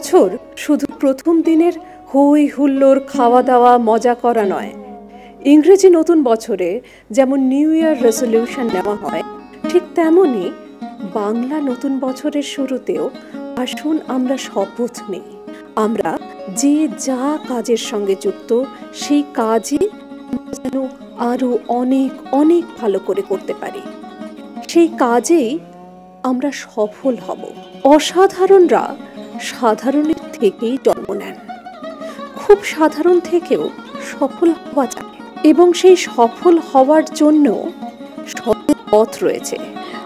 বছর শুধু প্রথম দিনের হই হুল্লোর খাওয়া দাওয়া মজা করা নয়। ইংরেজি নতুন বছরে যেমন নিউ ইয়ার রেজলিউশন নেওয়া হয়, ঠিক তেমনই বাংলা নতুন বছরের শুরুতেও আসুন আমরা শপথ নিই। আমরা যে যা কাজের সঙ্গে যুক্ত, সেই কাজই যেন আরও অনেক অনেক ভালো করে করতে পারি। সেই কাজেই আমরা সফল হব। অসাধারণরা সাধারণের থেকেই জন্ম নেন। খুব সাধারণ থেকেও সফল হওয়া যায় এবং সেই সফল হওয়ার জন্য সঠিক পথ রয়েছে।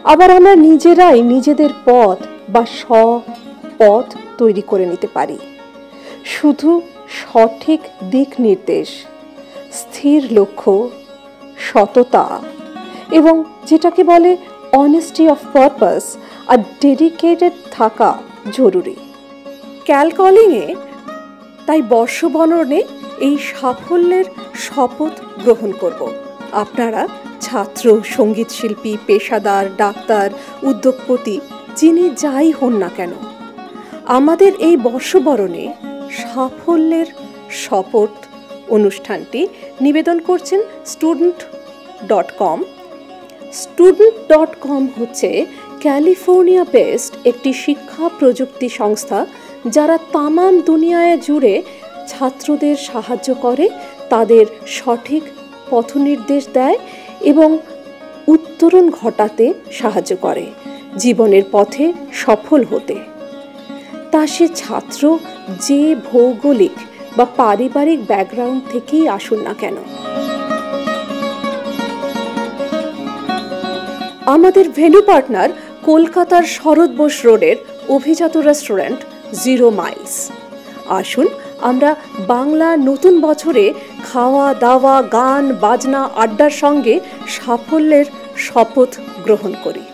আবার আমরা নিজেরাই নিজেদের পথ বা স পথ তৈরি করে নিতে পারি। শুধু সঠিক দিক নির্দেশ, স্থির লক্ষ্য, সততা এবং যেটাকে বলে অনেস্টি অফ পারপাস আর ডেডিকেটেড থাকা জরুরি। ক্যালকলিংয়ে তাই বর্ষবরণে এই সাফল্যের শপথ গ্রহণ করব। আপনারা ছাত্র, সংগীত শিল্পী, পেশাদার, ডাক্তার, উদ্যোগপতি, যিনি যাই হন না কেন, আমাদের এই বর্ষবরণে সাফল্যের শপথ অনুষ্ঠানটি নিবেদন করছেন student dot com student dot com হচ্ছে ক্যালিফোর্নিয়া বেসড একটি শিক্ষা প্রযুক্তি সংস্থা যারা তামাম দুনিয়ায় জুড়ে ছাত্রদের সাহায্য করে, তাদের সঠিক পথনির্দেশ দেয় এবং উত্তরণ ঘটাতে সাহায্য করে, জীবনের পথে সফল হতে। তা সে ছাত্র যে ভৌগোলিক বা পারিবারিক ব্যাকগ্রাউন্ড থেকেই আসুন না কেন? আমাদের ভেন্যু পার্টনার কলকাতার শরৎ বোস রোডের অভিজাত রেস্টুরেন্ট জিরো মাইলস আসুন আমরা বাংলা নতুন বছরে খাওয়া, দাওয়া, গান, বাজনা, আড্ডার সঙ্গে সাফল্যের শপথ গ্রহণ করি।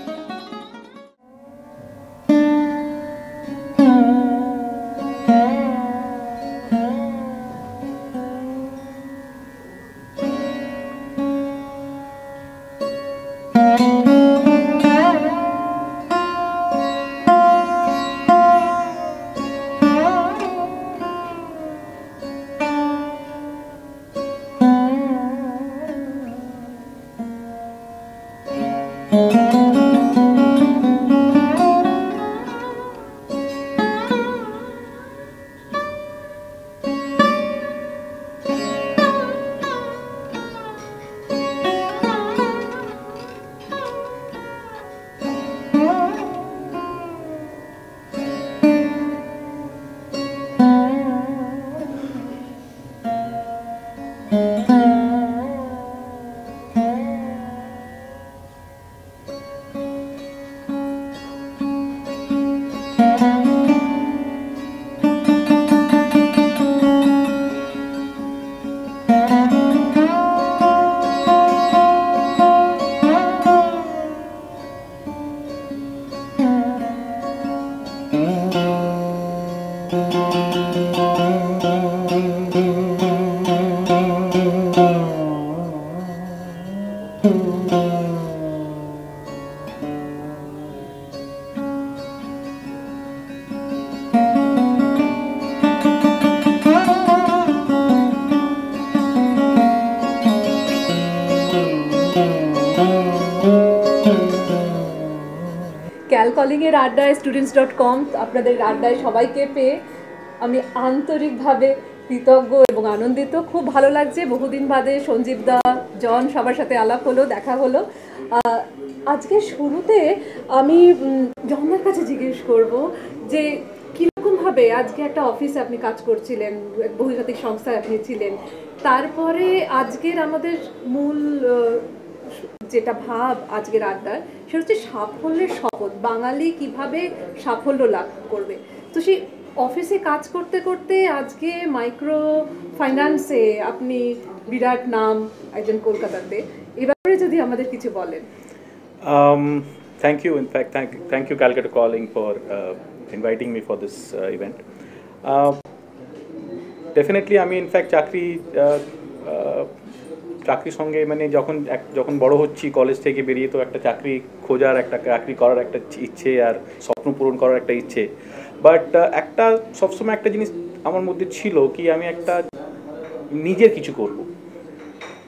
ক্যালকলিংয়ের আড্ডায় স্টুডেন্টস ডট কম আপনাদের আড্ডায় সবাইকে পেয়ে আমি আন্তরিকভাবে কৃতজ্ঞ এবং আনন্দিত। খুব ভালো লাগছে। বহুদিন বাদে সঞ্জীব দা, জন সবার সাথে আলাপ হলো, দেখা হলো। আজকে শুরুতে আমি জনদার কাছে জিজ্ঞেস করব যে কীরকমভাবে আজকে একটা অফিসে আপনি কাজ করছিলেন বহুজাতিক সংস্থায় আপনি ছিলেন। তারপরে আজকের আমাদের মূল যেটা ভাব আজকের আড্ডার, সেটা হচ্ছে সাফল্যের শপথ। বাঙালি কীভাবে সাফল্য লাভ করবে? তো সেই অফিসে কাজ করতে করতে আজকে মাইক্রো ফাইন্যান্সে আপনি বিরাট নাম একজন কলকাতাতে। এবারে যদি আমাদের কিছু বলেন। Thank you in fact thank thank you Calcutta calling for inviting me for this event definitely আমি ইনফ্যাক্ট চাকরি চাকরির সঙ্গে মানে যখন এক, যখন বড় হচ্ছি কলেজ থেকে বেরিয়ে তো একটা চাকরি খোঁজার একটা, চাকরি করার একটা ইচ্ছে আর স্বপ্ন পূরণ করার একটা ইচ্ছে। বাট একটা সবসময় একটা জিনিস আমার মধ্যে ছিল কি আমি একটা নিজের কিছু করব।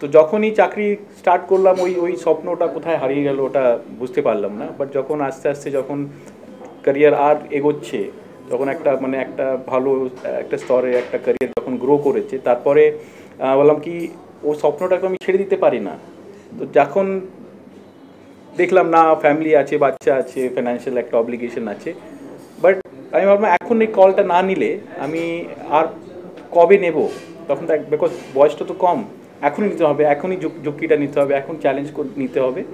তো যখনই চাকরি স্টার্ট করলাম, ওই ওই স্বপ্নটা কোথায় হারিয়ে গেল ওটা বুঝতে পারলাম না। বাট যখন আস্তে আস্তে যখন ক্যারিয়ার আর এগোচ্ছে, তখন একটা মানে একটা ভালো, একটা স্তরে একটা ক্যারিয়ার যখন গ্রো করেছে, তারপরে বললাম কি ওই স্বপ্নটাকে আমি ছেড়ে দিতে পারি না। তো যখন দেখলাম, না ফ্যামিলি আছে, বাচ্চা আছে ফিনান্সিয়াল একটা অব্লিগেশন আছে বাট আমি ভাবলাম, এখন এই কলটা না নিলে আমি আর কবে নেব? তখন তো বিকজ বয়সটা তো কম। এখনই নিতে হবে, এখনই ঝুঁক- ঝুঁকিটা নিতে হবে, এখন চ্যালেঞ্জ নিতে হবে।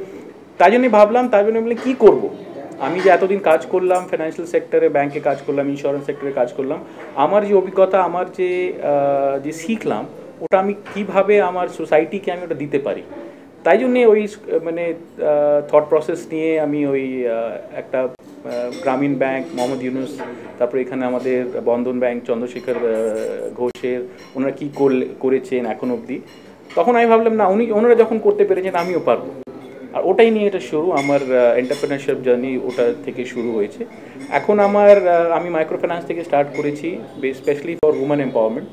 তাই জন্যই ভাবলাম তাই জন্য বলে কী করব? আমি যে এতদিন কাজ করলাম ফিনান্সিয়াল সেক্টরে ব্যাংকে কাজ করলাম ইন্স্যুরেন্স সেক্টরে কাজ করলাম, আমার যে অভিজ্ঞতা, আমার যে যে শিখলাম ওটা আমি কীভাবে আমার সোসাইটিকে আমি ওটা দিতে পারি? তাই জন্যে ওই মানে থট প্রসেস নিয়ে আমি ওই একটা গ্রামীণ ব্যাংক, মোহাম্মদ ইউনুস, তারপরে এখানে আমাদের বন্ধন ব্যাংক, চন্দ্রশেখর ঘোষের, ওনারা কী করলে, করেছেন এখন অবধি? তখন আমি ভাবলাম, না, উনি, ওনারা যখন করতে পেরেছেন, আমিও পারব। আর ওটাই নিয়ে এটা শুরু, আমার এন্টারপ্রেনারশিপ জার্নি ওটা থেকে শুরু হয়েছে। এখন আমার আমি মাইক্রো ফাইন্যান্স থেকে স্টার্ট করেছি স্পেশালি ফর উমেন এম্পাওয়ারমেন্ট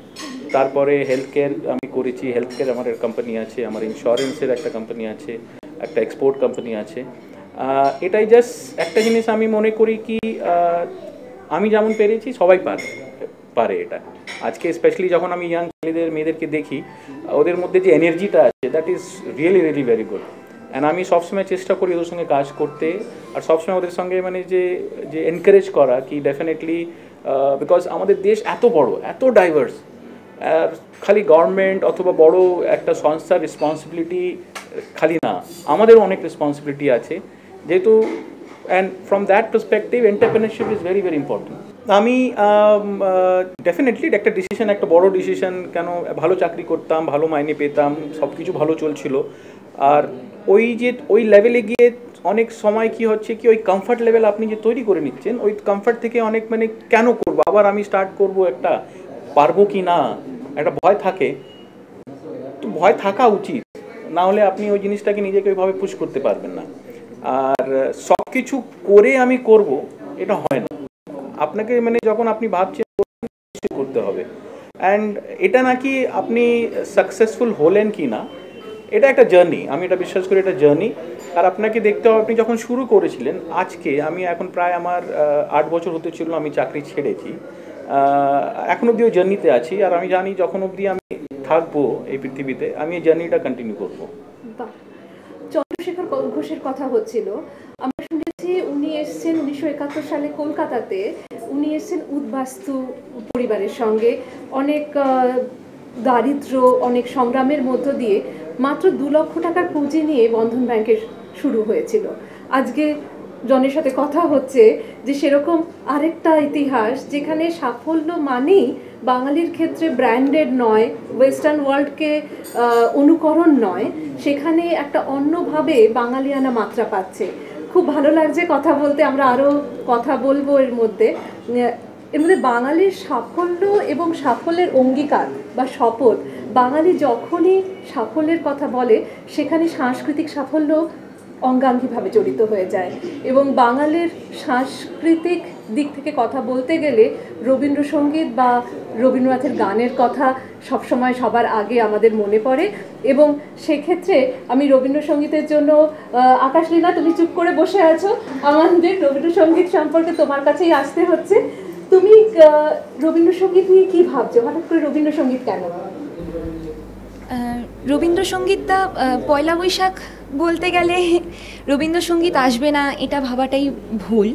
তারপরে হেলথ কেয়ার আমি করেছি হেলথ কেয়ার আমার কোম্পানি আছে, আমার ইন্স্যুরেন্সের একটা কোম্পানি আছে, একটা এক্সপোর্ট কোম্পানি আছে। এটাই জাস্ট একটা জিনিস আমি মনে করি কি আমি যেমন পেরেছি, সবাই পারে পারে এটা। আজকে স্পেশালি যখন আমি ইয়াং ছেলেদের, মেয়েদেরকে দেখি, ওদের মধ্যে যে এনার্জিটা আছে that is really really very good and আমি সবসময় চেষ্টা করি ওদের সঙ্গে কাজ করতে, আর সবসময় ওদের সঙ্গে মানে যে যে এনকারেজ করা, কি ডেফিনেটলি বিকজ আমাদের দেশ এত বড়, এত ডাইভার্স খালি গভর্নমেন্ট অথবা বড় একটা সংস্থার রেসপন্সিবিলিটি খালি না, আমাদেরও অনেক রেসপন্সিবিলিটি আছে। যেহেতু and from that perspective entrepreneurship is very very important আমি ডেফিনেটলি একটা ডিসিশন একটা বড় ডিসিশন কেন ভালো চাকরি করতাম, ভালো মাইনে পেতাম সব কিছু ভালো চলছিল। আর ওই যে, ওই লেভেলে গিয়ে অনেক সময় কি হচ্ছে কি, ওই কমফর্ট লেভেল আপনি যে তৈরি করে নিচ্ছেন, ওই কমফর্ট থেকে অনেক মানে কেন করব? আবার আমি স্টার্ট করব একটা পারব কি না? একটা ভয় থাকে। তো ভয় থাকা উচিত। না হলে আপনি ওই জিনিসটাকে নিজেকে ওইভাবে পুশ করতে পারবেন না। আর সব কিছু করে আমি করব, এটা হয় না। আপনাকে মানে যখন আপনি ভাবছেন করতে হবে। অ্যান্ড এটা নাকি আপনি সাকসেসফুল হলেন কি না, এটা একটা জার্নি আমি এটা বিশ্বাস করি এটা জার্নি আর আপনাকে দেখতে হবে, আপনি যখন শুরু করেছিলেন, আজকে আমি এখন প্রায় আমার আট বছর হতে ছিল আমি চাকরি ছেড়েছি। এখন অবধি ওই জার্নিতে আছি, আর আমি জানি যখন অবধি আমি থাকব এই পৃথিবীতে, আমি এই জার্নিটা কন্টিনিউ করব। চন্দ্রশেখর ঘোষের কথা হচ্ছিল। আমরা শুনেছি উনি এসেছেন উনিশশো একাত্তর সালে কলকাতাতে। উনি এসেছেন উদ্বাস্তু পরিবারের সঙ্গে। অনেক দারিদ্র, অনেক সংগ্রামের মধ্য দিয়ে মাত্র দু লক্ষ টাকার পুঁজি নিয়ে বন্ধন ব্যাংকের শুরু হয়েছিল। আজকে জনের সাথে কথা হচ্ছে যে সেরকম আরেকটা ইতিহাস যেখানে সাফল্য মানেই বাঙালির ক্ষেত্রে ব্র্যান্ডেড নয়, ওয়েস্টার্ন ওয়ার্ল্ডকে অনুকরণ নয়। সেখানে একটা অন্যভাবে বাঙালিয়ানা মাত্রা পাচ্ছে। খুব ভালো লাগছে কথা বলতে, আমরা আরও কথা বলব এর মধ্যে। এর মধ্যে বাঙালির সাফল্য এবং সাফল্যের অঙ্গীকার বা শপথ, বাঙালি যখনই সাফল্যের কথা বলে, সেখানে সাংস্কৃতিক সাফল্য অঙ্গাঙ্গিভাবে জড়িত হয়ে যায়। এবং বাঙালির সাংস্কৃতিক দিক থেকে কথা বলতে গেলে রবীন্দ্রসঙ্গীত বা রবীন্দ্রনাথের গানের কথা সবসময় সবার আগে আমাদের মনে পড়ে। এবং সেক্ষেত্রে আমি রবীন্দ্রসঙ্গীতের জন্য আকাশ লীনা তুমি চুপ করে বসে আছো। আমাদের রবীন্দ্রসঙ্গীত সম্পর্কে তোমার কাছেই আসতে হচ্ছে। তুমি রবীন্দ্রসঙ্গীত নিয়ে কী ভাবছ? হঠাৎ করে রবীন্দ্রসঙ্গীত কেন? রবীন্দ্রসঙ্গীতটা পয়লা বৈশাখ বলতে গেলে রবীন্দ্রসঙ্গীত আসবে না, এটা ভাবাটাই ভুল।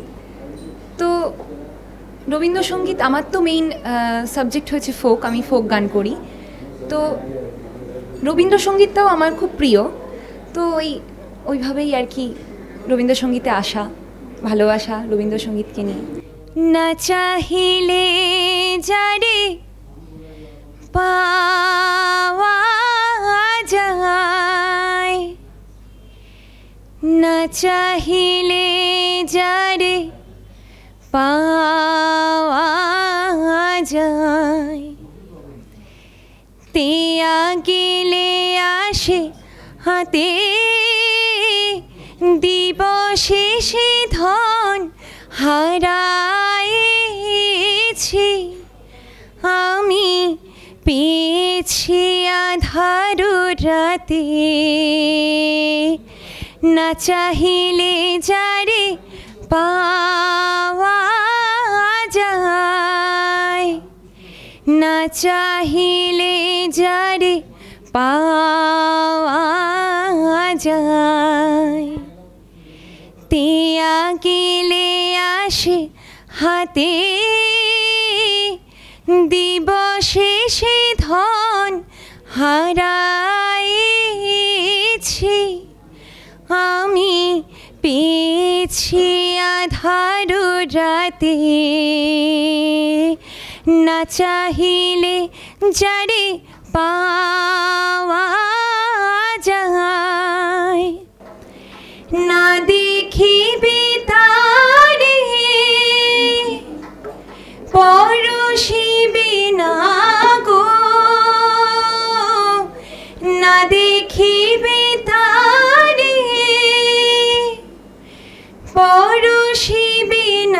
তো রবীন্দ্রসঙ্গীত আমার তো মেইন সাবজেক্ট হয়েছে ফোক আমি ফোক গান করি। তো রবীন্দ্রসঙ্গীতটাও আমার খুব প্রিয়। তো ওই, ওইভাবেই আর কি রবীন্দ্রসঙ্গীতে আসা, ভালোবাসা রবীন্দ্রসঙ্গীতকে নিয়ে। না চাহিলে যারে পাওয়া না চাহিলে যারে পাওয়া যায়। তেয়া গেলে আসে হাতে দিবসে সে ধন হারাইলে পেয়েছি আমি পেয়েছি আধারু রাতে। না চাহিলে যারে পাওয়া যায়। না চাহিলে যারে পাওয়া যায়। তেয়া গেলে আসে হাতে দিবসে সে ধন হারাইছি আমি পেয়েছি আধারু রাতে না চাহিলে যারে পাওয়া যায়। না দেখিবে তারে পরশিবে না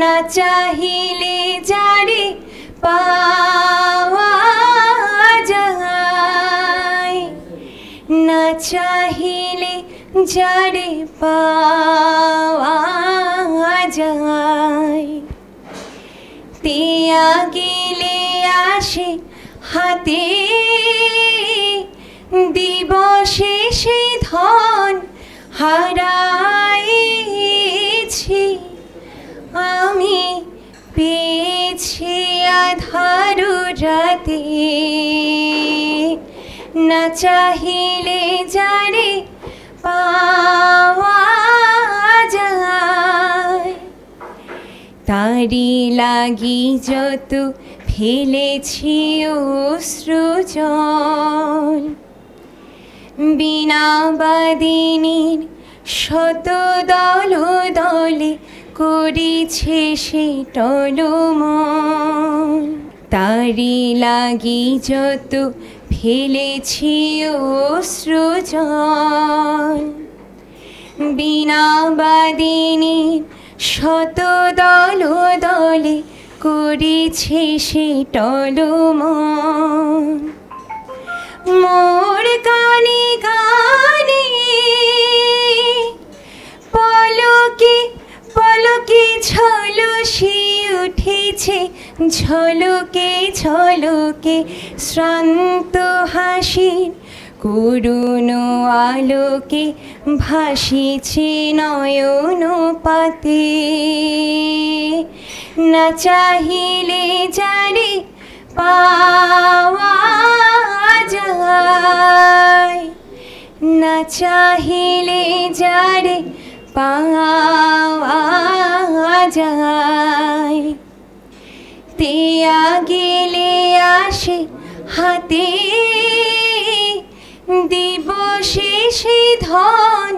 না চাহিলে যারে পাওয়া যায়। না চাহিলে যারে পাওয়া যায়। তেয়া গেলে আসে হাতে দিবসে সে ধন হারাইছি আধারু রাতে না চাহিলে যারে পাওয়া যায়। তারি লাগি যত ফেলেছি অশ্রুজল বিনা বাদিনীর শত দল দলে করেছে সে টলমল। তারি লাগি যত ফেলেছি অশ্রুজল। বিনা বাদিনীর শত দল দলে করেছে সে টলমল। মোর গানে ঝলকে ঝলকে শ্রান্ত হাসির করুণ আলোকে ভাসিছে নয়ন পাতে না চাহিলে যারে পাওয়া যায়, না চাহিলে যারে পাওয়া যায়। তেয়া গেলে আসে, হাতে দিবসে সে ধন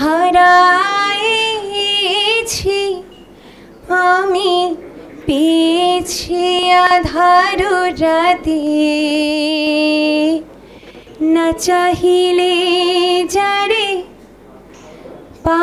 হারাইছি আমি পেয়েছি আধারু রাতে। না চাহিলে যারে পা